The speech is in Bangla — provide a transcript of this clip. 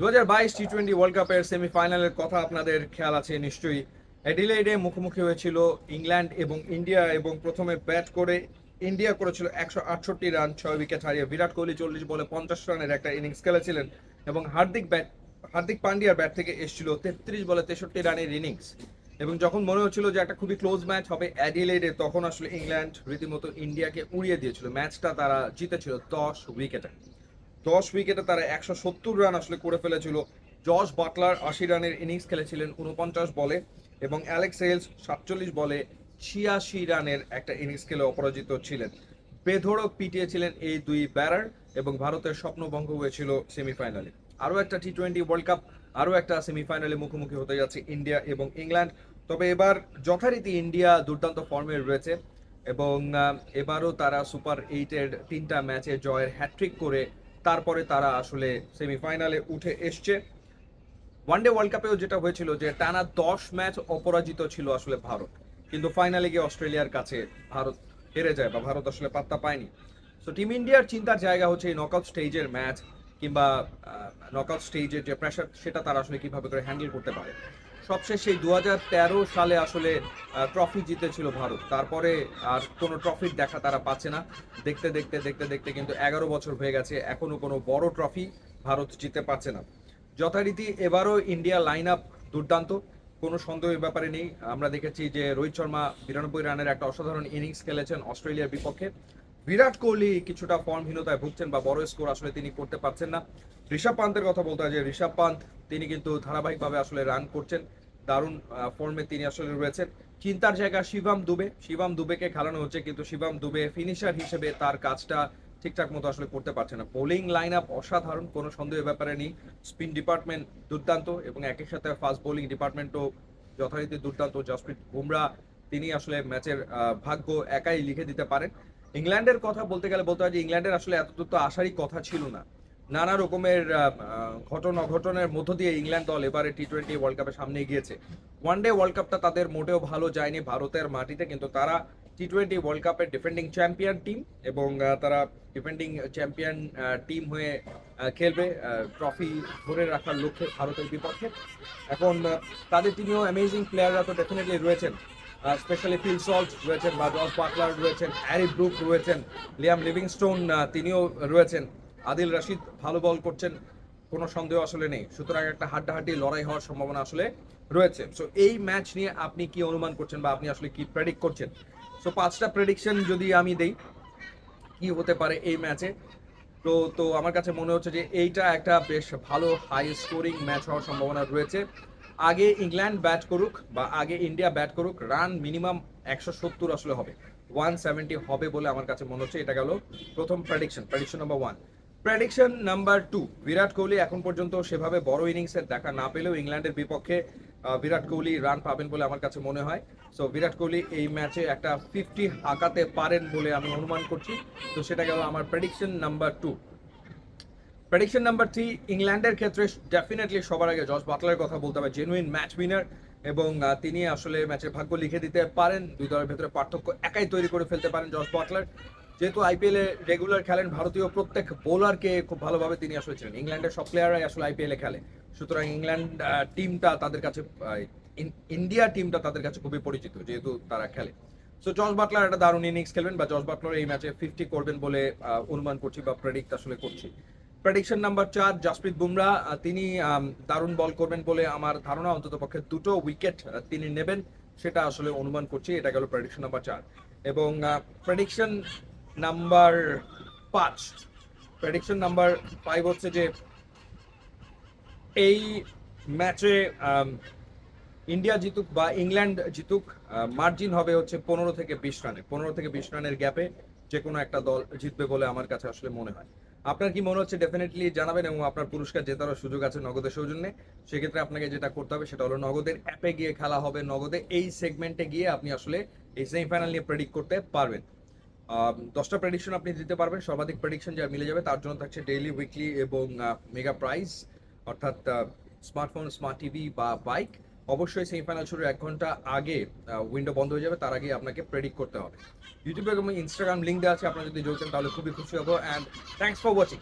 দু হাজার বাইশ টি টোয়েন্টি ওয়ার্ল্ড কাপের সেমিফাইনালের কথা আপনাদের খেয়াল আছে নিশ্চয়ই। অ্যাডিলেইডে মুখোমুখি হয়েছিল ইংল্যান্ড এবং ইন্ডিয়া এবং প্রথমে ব্যাট করে ইন্ডিয়া করেছিল একশো আটষট্টি রান, ছয় উইকেট হারিয়ে। বিরাট কোহলি চল্লিশ বলে পঞ্চাশ রানের একটা ইনিংস খেলেছিলেন এবং হার্দিক ব্যাট, হার্দিক পান্ডিয়ার ব্যাট থেকে এসেছিল তেত্রিশ বলে তেষট্টি রানের ইনিংস। এবং যখন মনে হচ্ছিল যে একটা খুবই ক্লোজ ম্যাচ হবে অ্যাডিলেডে, তখন আসলে ইংল্যান্ড রীতিমতো ইন্ডিয়াকে উড়িয়ে দিয়েছিল। ম্যাচটা তারা জিতেছিল দশ উইকেটে। দশ উইকেটে তারা একশো সত্তর রান আসলে করে ফেলেছিল। জশ বাটলার আশি রানের ইনিংস খেলেছিলেন উনপঞ্চাশ বলে এবং অ্যালেক্স হেলস সাতচল্লিশ বলে ছিয়াশি রানের একটা ইনিংস খেলে অপরাজিত ছিলেন। বেধড়ক পিটিয়েছিলেন এই দুই ব্যারার এবং ভারতের স্বপ্নভঙ্গ হয়েছিল সেমিফাইনালে। আরও একটা টি টোয়েন্টি ওয়ার্ল্ড কাপ, আরও একটা সেমিফাইনালে মুখোমুখি হতে যাচ্ছে ইন্ডিয়া এবং ইংল্যান্ড। তবে এবার যথারীতি ইন্ডিয়া দুর্দান্ত ফর্মে রয়েছে এবং এবারও তারা সুপার এইটের তিনটা ম্যাচে জয়ের হ্যাট্রিক করে তারপরে তারা আসলে সেমিফাইনালে উঠে এসছে। ওয়ানডে ওয়ার্ল্ড কাপেও যেটা হয়েছিল যে টানা দশ ম্যাচ অপরাজিত ছিল আসলে ভারত। কিন্তু ফাইনালে গিয়ে অস্ট্রেলিয়ার কাছে ভারত হেরে যায় বা ভারত আসলে পাত্তা পায়নি। সো টিম ইন্ডিয়ার চিন্তার জায়গা হচ্ছে এই নকআউট স্টেজের ম্যাচ কিংবা নকআউট স্টেজের যে প্রেশার সেটা তারা আসলে কীভাবে করে হ্যান্ডেল করতে পারে। সবশেষ সেই দু হাজার তেরো সালে আসলে ট্রফি জিতেছিল ভারত। তারপরে আর কোনো ট্রফির দেখা তারা পাচ্ছে না। দেখতে দেখতে দেখতে দেখতে কিন্তু এগারো বছর হয়ে গেছে, এখনও কোনো বড় ট্রফি ভারত জিতে পারছে না। যথারীতি এবারও ইন্ডিয়া লাইন আপ দুর্দান্ত, কোনো সন্দেহের ব্যাপারে নেই। আমরা দেখেছি যে রোহিত শর্মা বিরানব্বই রানের একটা অসাধারণ ইনিংস খেলেছেন অস্ট্রেলিয়ার বিপক্ষে। বিরাট কোহলি কিছুটা ফর্মহীনতায় ভুগছেন বা বড় স্কোর আসলে তিনি করতে পারছেন না। ঋষভ পান্তের কথা বলতে হয় যে ঋষভ পান্ত, তিনি কিন্তু ধারাবাহিকভাবে আসলে রান করছেন। দারুণ ফর্মে তিনি আসলে রয়েছেন। চিন্তার জায়গা শিবাম দুবে। শিবাম দুবেকে খেলানো হচ্ছে, কিন্তু শিবাম দুবে ফিনিশার হিসেবে তার কাজটা ঠিকঠাক মতো আসলে করতে পারছে না। বোলিং লাইন আপ অসাধারণ, কোনো সন্দেহের ব্যাপারে নেই। স্পিন ডিপার্টমেন্ট দুর্দান্ত এবং একই সাথে ফাস্ট বোলিং ডিপার্টমেন্টও যথারীতি দুর্দান্ত। জসপ্রীত বুমরা তিনি আসলে ম্যাচের ভাগ্য একাই লিখে দিতে পারেন। ইংল্যান্ডের কথা বলতে গেলে বলতে হয় যে ইংল্যান্ডের আসলে এত দূর তো আসারই কথা ছিল না। নানা রকমের ঘটন অঘটনের মধ্য দিয়ে ইংল্যান্ড দল এবারে টি টোয়েন্টি ওয়ার্ল্ড কাপের সামনে গিয়েছে ওয়ান ডে ওয়ার্ল্ড কাপটা তাদের মোটেও ভালো যায়নি ভারতের মাটিতে, কিন্তু তারা টি টোয়েন্টি ওয়ার্ল্ড কাপের ডিফেন্ডিং চ্যাম্পিয়ন টিম এবং তারা ডিফেন্ডিং চ্যাম্পিয়ন টিম হয়ে খেলবে ট্রফি ধরে রাখার লক্ষ্যে ভারতের বিপক্ষে। এখন তাদের টিমেও অ্যামেজিং প্লেয়াররা তো ডেফিনেটলি রয়েছেন। স্পেশালি ফিল সল্ট রয়েছেন, বা জর্জ বাটলার রয়েছেন হ্যারি ব্রুক রয়েছেন লিয়াম লিভিংস্টোন তিনিও রয়েছেন। আদিল রাশিদ ভালো বল করছেন, কোনো সন্দেহ আসলে নেই। সুতরাং একটা হাড্ডাহাড্ডি, লড়াই হওয়ার সম্ভাবনা আসলে রয়েছে। সো এই ম্যাচ নিয়ে আপনি কি অনুমান করছেন বা আপনি আসলে কি প্রেডিক্ট করছেন? সো পাঁচটা প্রেডিকশন যদি আমি দেই, কি হতে পারে এই ম্যাচে তো তো আমার কাছে মনে হচ্ছে যে এইটা একটা বেশ ভালো হাই স্কোরিং ম্যাচ হওয়ার সম্ভাবনা রয়েছে। আগে ইংল্যান্ড ব্যাট করুক বা আগে ইন্ডিয়া ব্যাট করুক রান মিনিমাম একশো সত্তর আসলে হবে। ওয়ান সেভেন্টি হবে বলে আমার কাছে মনে হচ্ছে, এটা গেল প্রথম prediction prediction number one prediction number two Virat Kohli এখন পর্যন্ত সেভাবে বড় ইনিংসের দেখা না পেলেও ইংল্যান্ডের বিপক্ষে বিরাট কোহলি রান পাবেন বলে আমার কাছে মনে হয়। সো বিরাট কোহলি এই ম্যাচে একটা ফিফটি হাঁকাতে পারেন বলে আমি অনুমান করছি। তো সেটা গেল আমার prediction number two prediction number three ইংল্যান্ডের ক্ষেত্রে ডেফিনেটলি সবার আগে জর্জ বাটলারের কথা বলতে হবে জেনুইন ম্যাচ উইনার এবং তিনি আসলে ম্যাচের ভাগ্য লিখে দিতে পারেন। দুই দলের ভেতরে পার্থক্য একাই তৈরি করে ফেলতে পারেন জর্জ বাটলার। যেহেতু আইপিএল রেগুলার খেলেন, ভারতীয় প্রত্যেক বোলারকে খুব ভালোভাবে তিনি আসলে ছিলেন ইংল্যান্ডের সব প্লেয়াররাই আসলে আইপিএল খেলে। সুতরাং ইংল্যান্ড টিমটা তাদের কাছে ইন্ডিয়া টিমটা তাদের কাছে খুবই পরিচিত, যেহেতু তারা খেলে। সো জর্জ বাটলার একটা দারুণ ইনিংস খেলবেন বা জর্জ বাটলার এই ম্যাচে ফিফটি করবেন বলে অনুমান করছি বা প্রেডিক্ট আসলে করছি। প্রেডিকশন নাম্বার চার জাসপ্রীত বুমরা তিনি দারুণ বল করবেন বলে আমার ধারণা, অন্তত পক্ষে দুটো উইকেট তিনি নেবেন, সেটা আসলে অনুমান করছি, এটা গেল প্রেডিকশন নাম্বার চার। এবং প্রেডিকশন নাম্বার পাঁচ। প্রেডিকশন নাম্বার ফাইভ হচ্ছে যে এই ম্যাচে ইন্ডিয়া জিতুক বা ইংল্যান্ড জিতুক মার্জিন হবে হচ্ছে পনেরো থেকে বিশ রানে। পনেরো থেকে বিশ রানের গ্যাপে যে কোনো একটা দল জিতবে বলে আমার কাছে আসলে মনে হয়। আপনার কি মনে হচ্ছে? ডেফিনেটলি জানাবেন এবং আপনার পুরস্কার জেতারও সুযোগ আছে নগদের সৌজন্যে। সেক্ষেত্রে আপনাকে যেটা করতে হবে সেটা হলো নগদের অ্যাপে গিয়ে খেলা হবে। নগদে এই সেগমেন্টে গিয়ে আপনি আসলে এই সেমিফাইনাল নিয়ে প্রেডিক্ট করতে পারবেন। দশটা প্রেডিকশন আপনি দিতে পারবেন, সর্বাধিক প্রেডিকশন যা মিলে যাবে তার জন্য থাকছে ডেইলি উইকলি এবং মেগা প্রাইজ অর্থাৎ স্মার্টফোন স্মার্ট টিভি বা বাইক অবশ্যই সেমিফাইনাল শুরুর এক ঘণ্টা আগে উইন্ডো বন্ধ হয়ে যাবে, তার আগে আপনাকে প্রেডিক্ট করতে হবে। ইউটিউবে এবং ইনস্টাগ্রাম লিঙ্ক দেওয়া আছে, আপনারা যদি যোগ তাহলে খুবই খুশি হব। And thanks for watching